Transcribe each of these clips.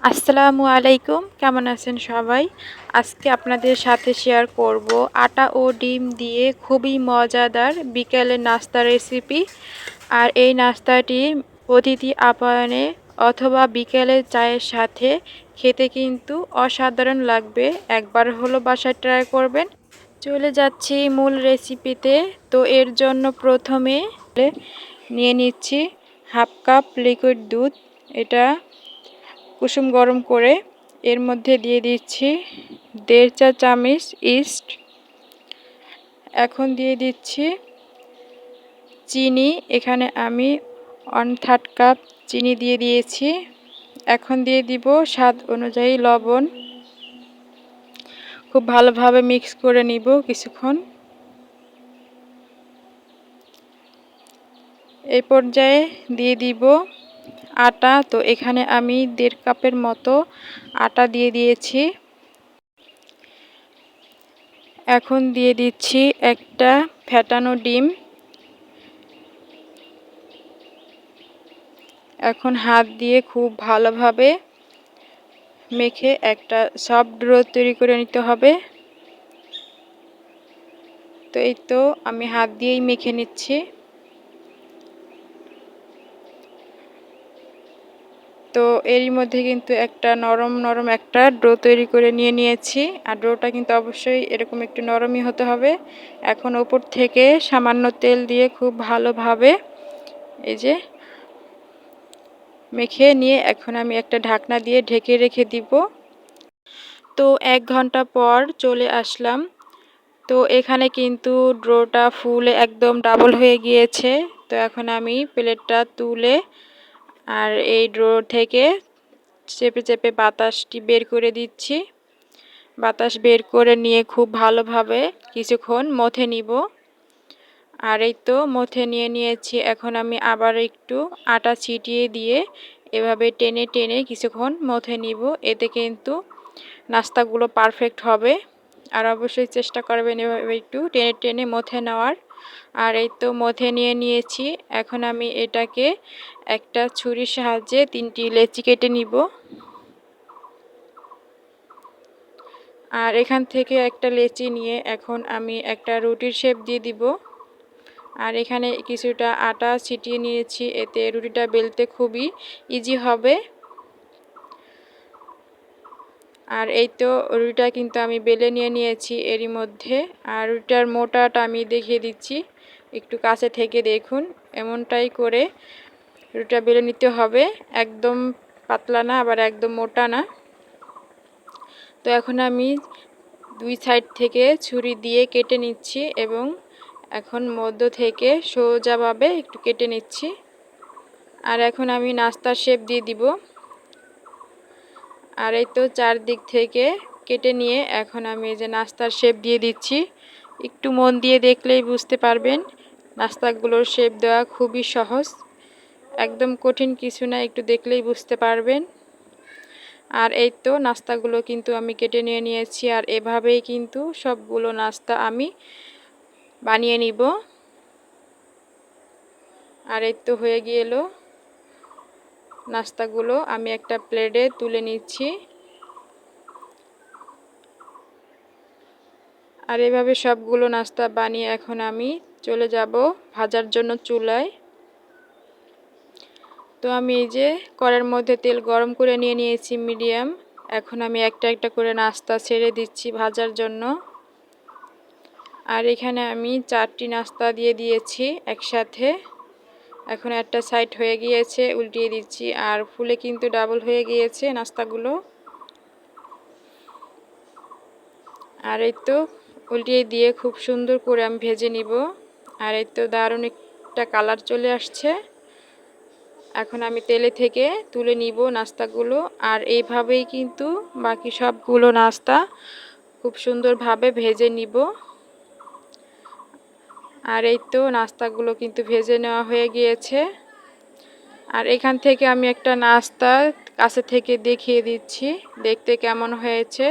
আসসালামু আলাইকুম, কেমন আছেন সবাই? আজকে আপনাদের সাথে শেয়ার করব আটা ও ডিম দিয়ে খুবই মজাদার বিকেলের নাস্তা রেসিপি আর এই নাস্তাটি অতিথি আপ্যায়নে অথবা বিকেলের চায়ের সাথে খেতে কিন্তু অসাধারণ লাগবে। একবার হলো বাসায় ট্রাই করবেন। চলে যাচ্ছি মূল রেসিপিতে তো এর জন্য প্রথমে নিয়ে নিচ্ছি হাফ কাপ লিকুইড দুধ। এটা কুসুম গরম করে এর মধ্যে দিয়ে দিচ্ছি দেড় চা চামচ ইস্ট। এখন দিয়ে দিচ্ছি চিনি। এখানে আমি ওয়ান থার্ড কাপ চিনি দিয়ে দিয়েছি। এখন দিয়ে দিব স্বাদ অনুযায়ী লবণ। খুব ভালোভাবে মিক্স করে নিব কিছুক্ষণ। এই পর্যায়ে দিয়ে দিব আটা, তো এখানে আমি দেড় কাপের মতো আটা দিয়ে দিয়েছি। এখন দিয়ে দিচ্ছি একটা ফ্যাটানো ডিম। এখন হাত দিয়ে খুব ভালোভাবে মেখে একটা সফট ড্রো তৈরি করে নিতে হবে। তো এই তো আমি হাত দিয়েই মেখে নিচ্ছি। তো এরই মধ্যে কিন্তু একটা নরম নরম একটা ডো তৈরি করে নিয়ে নিয়েছি। আর ডোটা কিন্তু অবশ্যই এরকম একটু নরমই হতে হবে। এখন ওপর থেকে সামান্য তেল দিয়ে খুব ভালোভাবে এই যে মেখে নিয়ে এখন আমি একটা ঢাকনা দিয়ে ঢেকে রেখে দিব। তো এক ঘণ্টা পর চলে আসলাম। তো এখানে কিন্তু ড্রোটা ফুলে একদম ডাবল হয়ে গিয়েছে। তো এখন আমি প্লেটটা তুলে আর এই ড্র থেকে চেপে চেপে বাতাসটি বের করে দিচ্ছি। বাতাস বের করে নিয়ে খুব ভালোভাবে কিছুক্ষণ মথে নিব। আর এই তো মথে নিয়ে নিয়েছি। এখন আমি আবার একটু আটা ছিটিয়ে দিয়ে এভাবে টেনে টেনে কিছুক্ষণ মথে নিব। এতে কিন্তু নাস্তাগুলো পারফেক্ট হবে। আর অবশ্যই চেষ্টা করবেন এভাবে একটু টেনে টেনে মথে নেওয়ার। আর এই তো মথে নিয়ে নিয়েছি। এখন আমি এটাকে একটা ছুরির সাহায্যে তিনটি লেচি কেটে নিব। আর এখান থেকে একটা লেচি নিয়ে এখন আমি একটা রুটির শেপ দিয়ে দিব। আর এখানে কিছুটা আটা ছিটিয়ে নিয়েছি, এতে রুটিটা বেলতে খুবই ইজি হবে। আর এই তো রুটিটা কিন্তু আমি বেলে নিয়ে নিয়েছি এরই মধ্যে। আর রুটিটার মোটাটা আমি দেখিয়ে দিচ্ছি। একটু কাছে থেকে দেখুন, এমনটাই করে রুটিটা বেলে নিতে হবে। একদম পাতলা না, আবার একদম মোটা না। তো এখন আমি দুই সাইড থেকে ছুরি দিয়ে কেটে নিচ্ছি এবং এখন মধ্য থেকে সোজাভাবে একটু কেটে নিচ্ছি। আর এখন আমি নাস্তার শেপ দিয়ে দিব। আর এই তো চারদিক থেকে কেটে নিয়ে এখন আমি এই যে নাস্তার শেপ দিয়ে দিচ্ছি। একটু মন দিয়ে দেখলেই বুঝতে পারবেন, নাস্তাগুলোর শেপ দেওয়া খুবই সহজ। একদম কঠিন কিছু না, একটু দেখলেই বুঝতে পারবেন। আর এই তো নাস্তাগুলো কিন্তু আমি কেটে নিয়ে নিয়েছি আর এভাবেই কিন্তু সবগুলো নাস্তা আমি বানিয়ে নিব। আর এই তো হয়ে গিয়েল নাস্তাগুলো আমি একটা প্লেটে তুলে নিচ্ছি। আর এভাবে সবগুলো নাস্তা বানিয়ে এখন আমি চলে যাব ভাজার জন্য চুলায়। তো আমি এই যে কড়ের মধ্যে তেল গরম করে নিয়ে নিয়েছি মিডিয়াম। এখন আমি একটা একটা করে নাস্তা ছেড়ে দিচ্ছি ভাজার জন্য। আর এখানে আমি চারটি নাস্তা দিয়ে দিয়েছি একসাথে। এখন একটা সাইড হয়ে গিয়েছে, উল্টিয়ে দিচ্ছি। আর ফুলে কিন্তু ডাবল হয়ে গিয়েছে নাস্তাগুলো। আর এই তো উল্টিয়ে দিয়ে খুব সুন্দর করে আমি ভেজে নিব। আর এই তো দারুণ একটা কালার চলে আসছে। এখন আমি তেলে থেকে তুলে নিব নাস্তাগুলো। আর এইভাবেই কিন্তু বাকি সবগুলো নাস্তা খুব সুন্দরভাবে ভেজে নিব। আর এই তো নাস্তাগুলো কিন্তু ভেজে নেওয়া হয়ে গিয়েছে। আর এখান থেকে আমি একটা নাস্তা কাছে থেকে দেখিয়ে দিচ্ছি, দেখতে কেমন হয়েছে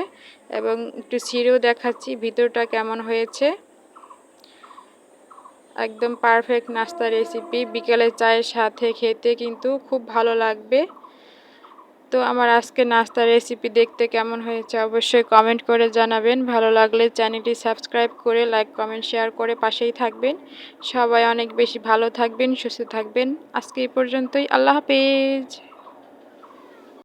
এবং একটু ছিঁড়েও দেখাচ্ছি ভিতরটা কেমন হয়েছে। একদম পারফেক্ট নাস্তা রেসিপি, বিকেলে চায়ের সাথে খেতে কিন্তু খুব ভালো লাগবে। তো আমার আজকে নাস্তার রেসিপি দেখতে কেমন হয়েছে অবশ্যই কমেন্ট করে জানাবেন। ভালো লাগলে চ্যানেলটি সাবস্ক্রাইব করে লাইক কমেন্ট শেয়ার করে পাশেই থাকবেন। সবাই অনেক বেশি ভালো থাকবেন, সুস্থ থাকবেন। আজকে এই পর্যন্তই। আল্লাহ হাফেজ।